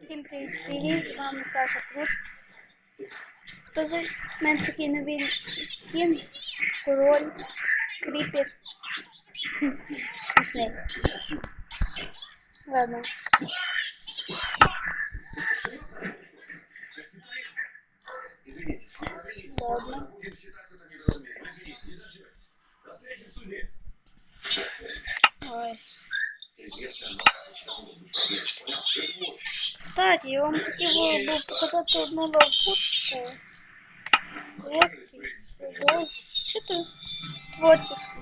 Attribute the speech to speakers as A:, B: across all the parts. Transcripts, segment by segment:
A: Всім привіт, з вами Саша Круц. Хто за мене такий новий скін? Король, кріпер. Смішний. Ладно. Ладно. Я вам хотів би показати одну ловушку. Воски. Воски. Що ти? Творчеську.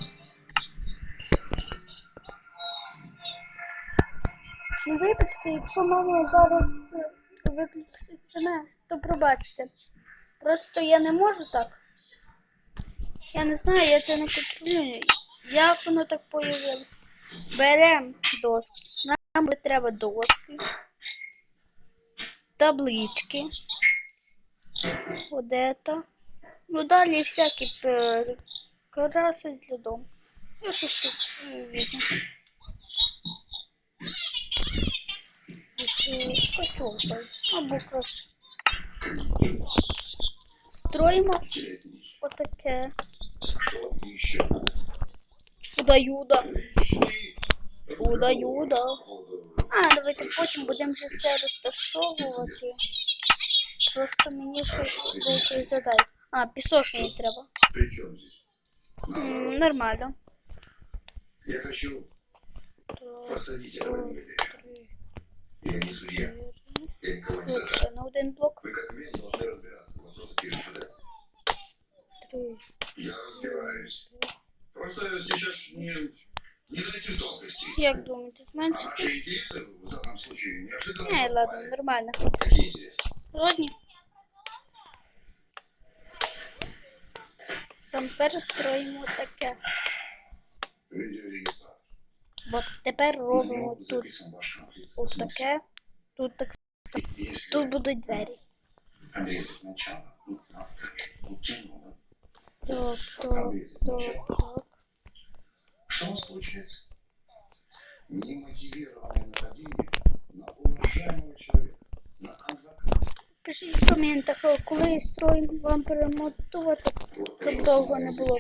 A: Ну вибачте, якщо мама зараз виключить саме, то пробачте. Просто я не можу так. Я не знаю, я це не контролюю. Як воно так появилось? Беремо доски. Нам би треба доски, таблички. Вот это. Ну далі всякі прикраси для дому. Я щось тут е, візьму. І ще котел той. Або краще. Строїмо отаке. Куда юда. Куда юда. А, давайте потім будемо вже все розташовувати. Просто мені щось деякі задай. А, пісок мені треба.
B: При чем здесь?
A: М, Нормально.
B: Я хочу посадить этого негодяя. Я не судья. Я никого не сажаю.
A: Лучше на один блок.
B: Вы как минимум должны разбираться в вопросах юриспруденции.
A: Три.
B: Я разбираюсь. Просто сейчас не, не до этих тонкостей.
A: Як думаєте,
B: А
A: зменшити?
B: наши интересы в данном случае неожиданно
A: Не, ладно,
B: совпали.
A: нормально.
B: Какие интересы?
A: Сьогодні. Сам перше строїмо таке.
B: Видеорегистратор.
A: От тепер
B: На
A: робимо
B: нем
A: тут
B: записан ваш конфликт.
A: от таке. Тут так
B: Если
A: тут будуть двері.
B: обрезать начало, Что у нас получается? Немотивированное нападение на уважаемого человека, на адвоката.
A: Пишіть в коментах, а коли строїмо вам перемотувати, щоб довго не було.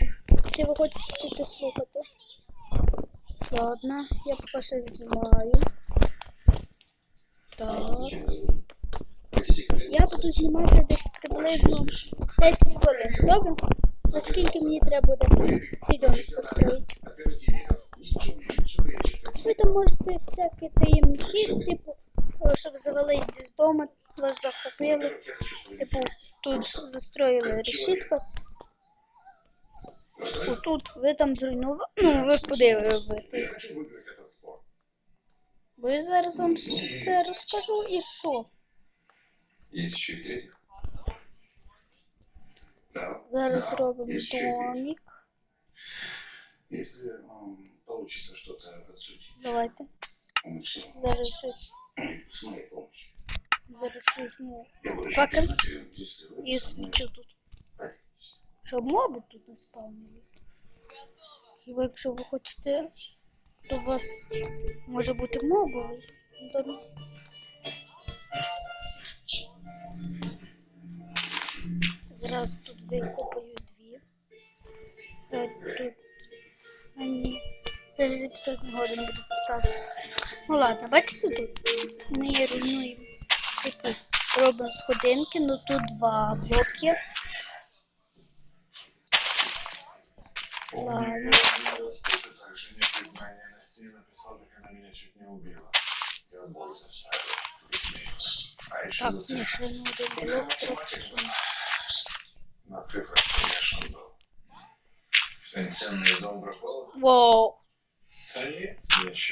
A: Чи ви хочете слухати? Ладно, я поки що знімаю. Так. Я буду знімати десь приблизно 10 хвилин. Добре? Наскільки мені треба буде цей домик построїти? можете всякі таємниці, типу, е, щоб завалити з дому, вас захопили,
B: Во-первых, я хочу свою
A: типу,
B: деятельность.
A: тут застроїли решітка,
B: Во-вторых,
A: тут ви там зруйнували, ну ви
B: я
A: подивитесь.
B: хочу выиграть этот спор.
A: Бо я зараз вам все розкажу і що.
B: Есть еще и в-третьих. Да.
A: Зараз
B: да,
A: зробимо
B: есть еще и в-третьих.
A: домик.
B: Если получится что-то отсудить,
A: Давайте.
B: все с моей помощью. Я буду
A: Факел.
B: если вы со
A: тут. Щоб моби тут не спавнили. Хіба якщо ви хочете, то у вас може бути мобовий. Зразу тут викопаю Зараз за 500 не годин буду поставити. Ну ладно, бачите тут? Ми руйнуємо. Типу, робимо сходинки, ну тут два блоки. Ладно.
B: Ты также не признание на стене написал, как она меня чуть не убила. Я бой заставил. А еще
A: Так,
B: за
A: ні,
B: цифры.
A: ще не один блок просто.
B: На цифрах, конечно, был. Пенсионный дом пропал?
A: Вау,
B: Да нет, ничего.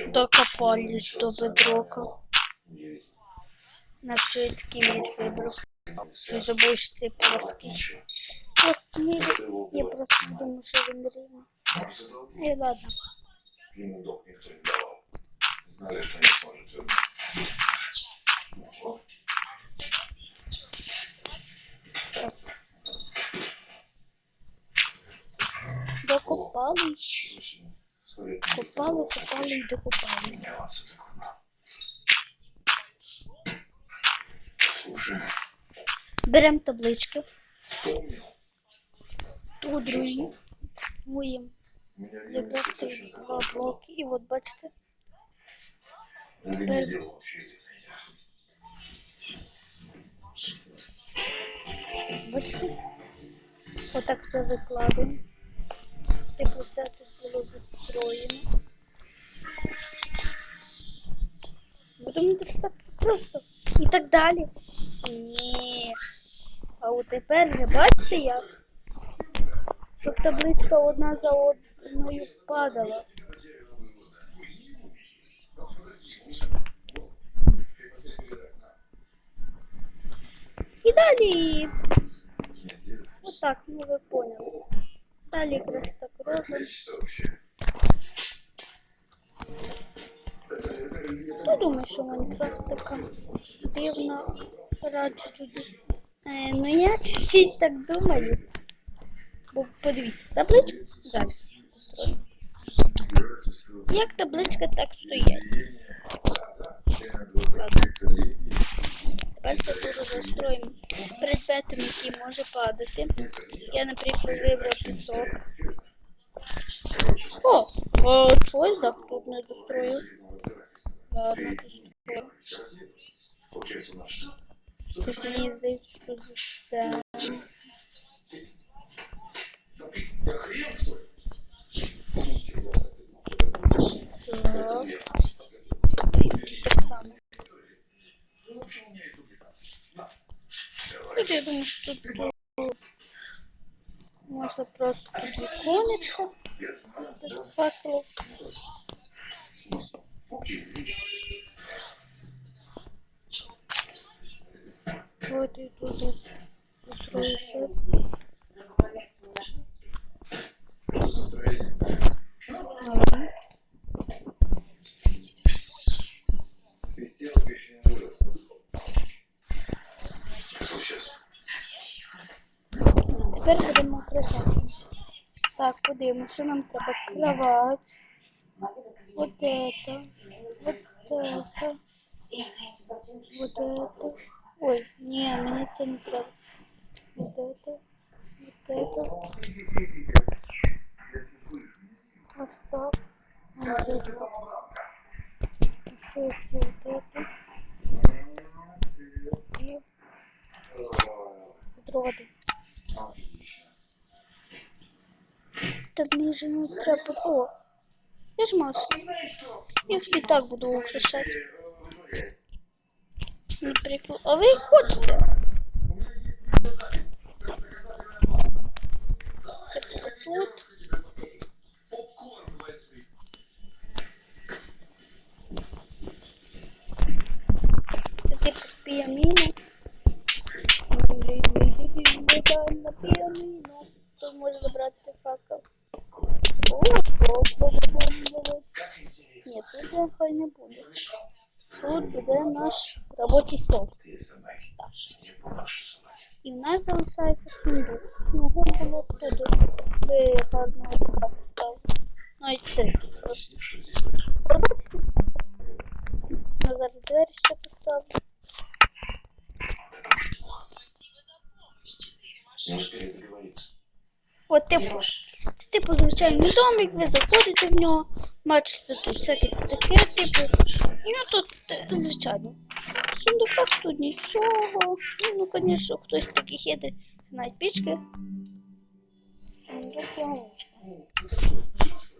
A: докопались до бедрока. забудеш ці плоскі.
B: Ничего.
A: Просто мір.
B: Ты его
A: Я просто думаю, рівний.
B: Может, задолбить?
A: І ладно.
B: Ему долг никто не давал. Знали, что не сможет вернуть.
A: Докопались
B: Очень солидный
A: Копали,
B: разговор.
A: копали і докопались.
B: Меня вот это куда.
A: Беремо таблички,
B: Помню.
A: ту другу, твоїм
B: У меня в
A: якраз
B: юности
A: тих
B: точно
A: два
B: такое же было.
A: блоки. І от бачите,
B: Или не делал вообще язык найдя.
A: бачите? Отак все викладуємо. Типу все тут було застроєно. Думаєте, що так просто? І так далі. Ні. А от тепер вже бачите як? Щоб табличка одна за одною падала. І далі.
B: Сделал.
A: Отак, ну ви поняли. Далі якраз так Хто думає, що Майнкрафт така дивна раджу. Е, ну я чуть так думаю. Бо подивіться, табличка зараз. Як табличка так стоїть.
B: Член.
A: Тепер застроїмо предметом, який може падати. Я, наприклад, вибрав пісок. О! О, чогось так тут не достроїв.
B: Что?
A: Застане.
B: Да что?
A: Так. Само. Тут я думаю, що тут можна просто тут
B: Я знаю.
A: без факелу.
B: Окей.
A: Вот і тут от устроївся.
B: Настроение.
A: Ладно.
B: Свистело еще не вырос. Что сейчас?
A: Тепер будемо красати. Так, подивимося, що нам треба кровать. Вот это. Вот это. Вот это. Ой, не, мені це не треба. Вот это. Вот это. Ось так. Вот это. Еще вот это. И дроти.
B: Отлично.
A: Так мені же не треба. О, я ж масло. Я собі так буду Украшати. Наприклад, а ви хочете? Типу тут. На можна забрати тут же хай не буде. Тут буде наш робочий стол. І в нас залишається сундук. Його було туди. Ви гарно поставили. Навіть три. Я зараз двері ще поставлю.
B: Не.
A: От типу, це типу звичайний домик, ви заходите в нього, бачите тут всяке таке, типу. І ну тут е, звичайно. Сундуках тут нічого. Ну, звісно, хтось такий хитрий. Навіть пічки.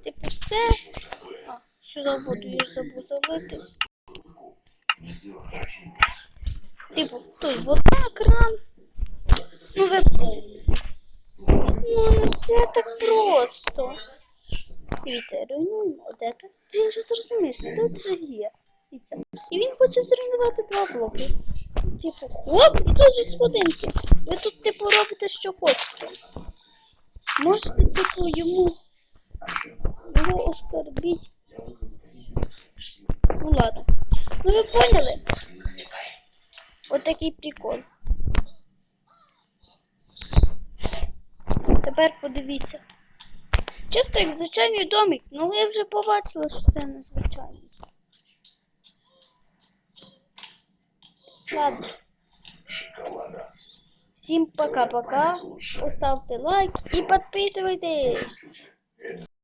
A: Типу все. А, сюди воду я забув залити. Типу, тут вода, кран. Ну ви. Ну не все так просто. Дивіться, руйнуємо де це. Він же зрозуміє, що тут щось є. І він хоче зруйнувати два блоки. Типу, хоп, і тут сходинки. Ви тут, типу, робите, що хочете. Можете, типу, йому його оскорбіть. Ну ладно. Ну ви поняли? От такий прикол. Тепер подивіться. Чисто як звичайний домик, ну ви вже побачили, що це не Ладно.
B: Шоколада.
A: Всім пока-пока. Поставте лайк і підписуйтесь.